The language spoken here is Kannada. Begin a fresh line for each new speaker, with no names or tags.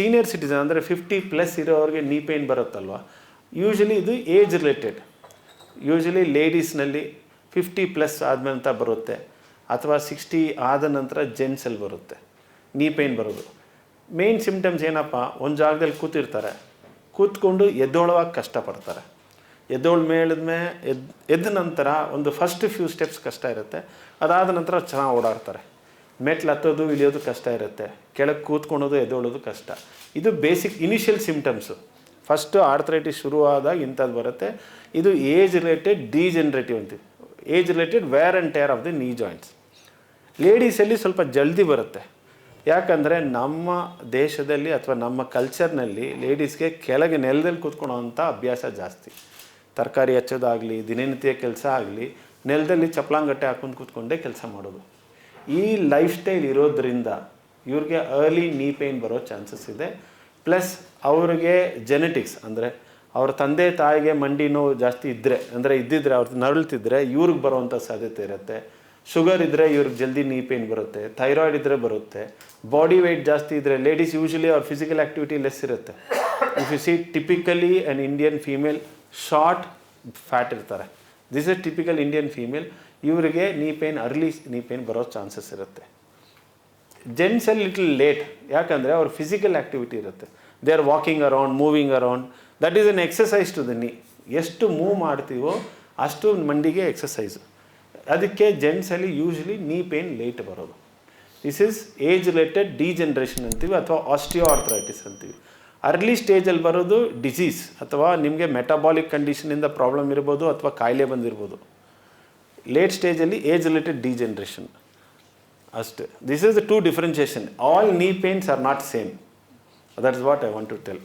ಸೀನಿಯರ್ ಸಿಟಿಸನ್ ಅಂದರೆ ಫಿಫ್ಟಿ ಪ್ಲಸ್ ಇರೋರಿಗೆ ನೀ ಪೇನ್ ಬರುತ್ತಲ್ವ? ಯೂಶಲಿ ಇದು ಏಜ್ ರಿಲೇಟೆಡ್ ಯೂಶಲಿ ಲೇಡೀಸ್ನಲ್ಲಿ ಫಿಫ್ಟಿ ಪ್ಲಸ್ ಆದಮೇಲೆ ಅಂತ ಬರುತ್ತೆ. ಅಥವಾ ಸಿಕ್ಸ್ಟಿ ಆದ ನಂತರ ಜೆಂಟ್ಸಲ್ಲಿ ಬರುತ್ತೆ. ನೀ ಪೇನ್ ಬರೋದು. ಮೇನ್ ಸಿಮ್ಟಮ್ಸ್ ಏನಪ್ಪ? ಒಂದು ಜಾಗದಲ್ಲಿ ಕೂತಿರ್ತಾರೆ. ಕೂತ್ಕೊಂಡು ಎದ್ದೋಳವಾಗಿ ಕಷ್ಟಪಡ್ತಾರೆ. ಎದ್ದೋಳು ಮೇಳಿದ್ಮೇ ಎದ್ ಎದ್ದ ನಂತರ ಒಂದು ಫಸ್ಟ್ ಫ್ಯೂ ಸ್ಟೆಪ್ಸ್ ಕಷ್ಟ ಇರುತ್ತೆ. ಅದಾದ ನಂತರ ಚೆನ್ನಾಗಿ ಓಡಾಡ್ತಾರೆ. ಮೆಟ್ಲು ಹತ್ತೋದು ಇಳಿಯೋದು ಕಷ್ಟ ಇರುತ್ತೆ. ಕೆಳಗೆ ಕೂತ್ಕೊಳೋದು ಎದ್ದೋಳೋದು ಕಷ್ಟ. ಇದು basic initial symptoms first arthritis ಶುರುವಾದಾಗ ಇಂಥದ್ದು ಬರುತ್ತೆ. ಇದು ಏಜ್ ರಿಲೇಟೆಡ್, ಡಿಜೆನ್ರೇಟಿವ್ ಅಂತೀವಿ age related wear and tear of the knee joints ಲೇಡೀಸಲ್ಲಿ ಸ್ವಲ್ಪ ಜಲ್ದಿ ಬರುತ್ತೆ. ಯಾಕಂದರೆ ನಮ್ಮ ದೇಶದಲ್ಲಿ ಅಥವಾ ನಮ್ಮ ಕಲ್ಚರ್ನಲ್ಲಿ ಲೇಡೀಸ್ಗೆ ಕೆಳಗೆ ನೆಲದಲ್ಲಿ ಕೂತ್ಕೊಳ್ಳೋ ಅಂಥ ಅಭ್ಯಾಸ ಜಾಸ್ತಿ. ತರಕಾರಿ ಹಚ್ಚೋದಾಗಲಿ, ದಿನನಿತ್ಯ ಕೆಲಸ ಆಗಲಿ, ನೆಲದಲ್ಲಿ ಚಪ್ಪಲಾಂಗಟ್ಟೆ ಹಾಕೊಂಡು ಕೂತ್ಕೊಂಡೇ ಕೆಲಸ ಮಾಡೋದು. ಈ ಲೈಫ್ ಸ್ಟೈಲ್ ಇರೋದ್ರಿಂದ ಇವ್ರಿಗೆ ಅರ್ಲಿ ನೀ ಪೇಯ್ನ್ ಬರೋ ಚಾನ್ಸಸ್ ಇದೆ. ಪ್ಲಸ್ ಅವ್ರಿಗೆ ಜೆನೆಟಿಕ್ಸ್ ಅಂದರೆ ಅವ್ರ ತಂದೆ ತಾಯಿಗೆ ಮಂಡಿ ನೋವು ಜಾಸ್ತಿ ಇದ್ದರೆ ಅಂದರೆ ಇದ್ದಿದ್ರೆ ಅವ್ರದ್ದು ನರಳ್ತಿದ್ರೆ ಇವ್ರಿಗೆ ಬರೋವಂಥ ಸಾಧ್ಯತೆ ಇರುತ್ತೆ. ಶುಗರ್ ಇದ್ದರೆ ಇವ್ರಿಗೆ ಜಲ್ದಿ ನೀ ಪೇಯ್ನ್ ಬರುತ್ತೆ. ಥೈರಾಯ್ಡ್ ಇದ್ದರೆ ಬರುತ್ತೆ. ಬಾಡಿ ವೆಯ್ಟ್ ಜಾಸ್ತಿ ಇದ್ದರೆ ಲೇಡೀಸ್ ಯೂಶಲಿ ಅವ್ರ ಫಿಸಿಕಲ್ ಆ್ಯಕ್ಟಿವಿಟಿ ಲೆಸ್ ಇರುತ್ತೆ. If you see typically an Indian female short fat ಇರ್ತಾರೆ. This is typical Indian female ಇವರಿಗೆ knee pain early knee pain ಬರೋ ಚಾನ್ಸಸ್ ಇರುತ್ತೆ. ಜೆಂಟ್ಸಲ್ಲಿ ಲಿಟಲ್ ಲೇಟ್ ಯಾಕಂದರೆ ಅವ್ರ ಫಿಸಿಕಲ್ ಆ್ಯಕ್ಟಿವಿಟಿ ಇರುತ್ತೆ. They are walking around moving around that is an exercise to the knee ಎಷ್ಟು ಮೂವ್ ಮಾಡ್ತೀವೋ ಅಷ್ಟು ಮಂಡಿಗೆ ಎಕ್ಸಸೈಸು ಅದಕ್ಕೆ ಜೆಂಟ್ಸಲ್ಲಿ ಯೂಶ್ವಲಿ ನೀ ಪೇನ್ ಲೇಟ್ ಬರೋದು. This is age related degeneration ಅಂತೀವಿ ಅಥವಾ ಆಸ್ಟಿಯೋ ಆರ್ಥರೈಟಿಸ್ ಅಂತೀವಿ ಅರ್ಲಿ ಸ್ಟೇಜಲ್ಲಿ ಬರೋದು ಡಿಸೀಸ್ ಅಥವಾ ನಿಮಗೆ ಮೆಟಾಬಾಲಿಕ್ ಕಂಡೀಷನಿಂದ ಪ್ರಾಬ್ಲಮ್ ಇರ್ಬೋದು ಅಥವಾ ಕಾಯಿಲೆ ಬಂದಿರ್ಬೋದು. ಲೇಟ್ ಸ್ಟೇಜಲ್ಲಿ ಏಜ್ ರಿಲೇಟೆಡ್ ಡಿಜನ್ರೇಷನ್ ಅಷ್ಟೇ. This is the two differentiation all knee pains are not same that is what I want to tell